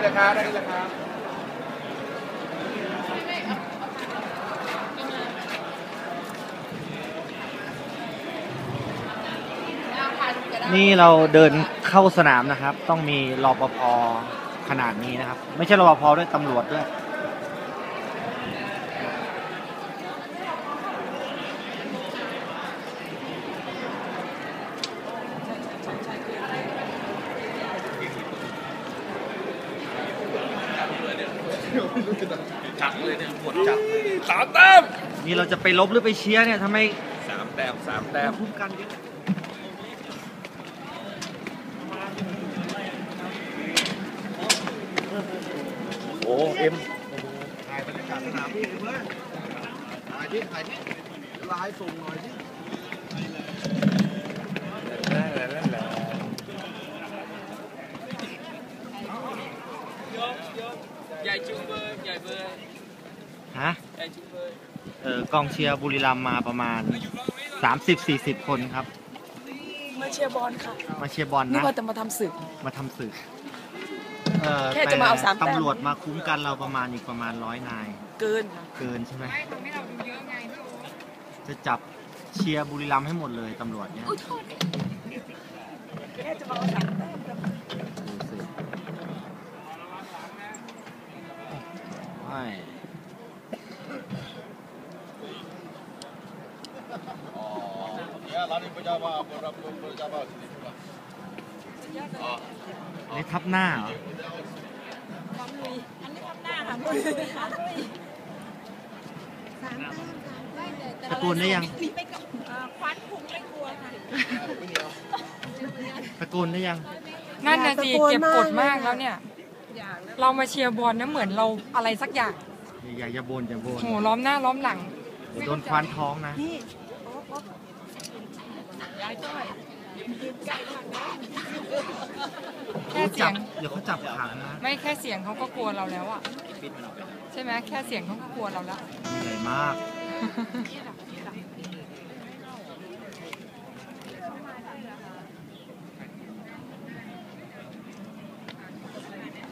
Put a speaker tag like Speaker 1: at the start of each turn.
Speaker 1: นี่แหละครับนี่แหละครับ
Speaker 2: นี่เราเดินเข้าสนามนะครับ ต้องมีรอปภขนาดนี้นะครับ ไม่ใช่รอปภด้วยตำรวจด้วย
Speaker 1: จัดเลยเนี่ยปวดจัดเลยสามแต้ม
Speaker 2: นี่เราจะไปลบหรือไปเชียร์เนี่ยทำไม
Speaker 1: สามแต้มสามแต้ม
Speaker 2: คุ้มกันเยอะ
Speaker 1: โอ้เอ็ม
Speaker 3: ถ่ายบรรยากาศสนามพี่เพื่อนถ่ายที่ถ่ายที่ไลฟ์ส่งหน่อยที่
Speaker 1: นั่นแหละนั่นแหละ
Speaker 4: ใหญ่จุงเบยใหญ่เบย
Speaker 2: ฮะ
Speaker 4: ใหญ่จุงเบย
Speaker 2: เออกองเชียร์บุรีรัมย์มาประมาณ 30-40 คนครับ
Speaker 5: มาเชียร์บอลค่ะ
Speaker 2: มาเชียร์บอล
Speaker 5: นึก
Speaker 2: นะ
Speaker 5: ว่าจะมาทำศึก
Speaker 2: มาทำศึกเออ
Speaker 5: แค่จะมาเอาสามแต้ม
Speaker 2: ตำรวจมาคุ้มกันเราประมาณอีกประมาณร้อยนาย
Speaker 5: เกินค่ะ
Speaker 2: เกินใช่ไหมจะจับเชียร์บุรีรัมย์ให้หมดเลยตำรวจเนี่ย
Speaker 5: แค่จะมาเอาสามแต้ม
Speaker 2: ไม่
Speaker 3: ya lari pejabat berapa pejabat sini
Speaker 2: นี่ทับหน้าเหรอตะโกนได้ยังตะโกนได้ยัง
Speaker 6: นั่นนะสิเก็บกดมากแล้วเนี่ย เรามาเชียร์บอลนะเหมือนเราอะไรสักอย่าง
Speaker 2: อย่าอย่าบ่นอย่าบ่น
Speaker 6: โหล้อมหน้าล้อมหลัง
Speaker 2: เดี๋ยวโดนควานท้องนะ
Speaker 6: แค่
Speaker 2: เขา
Speaker 6: เสี
Speaker 2: จั
Speaker 6: ย
Speaker 2: บ
Speaker 6: ง
Speaker 2: เดี๋ยวเขาจับขังนะ
Speaker 6: ไม่แค่เสียงเขาก็กลัวเราแล้วอะใช่ไหมแค่เสียงเขาก็กลัวเราแล้ว
Speaker 2: เหนื่อยมาก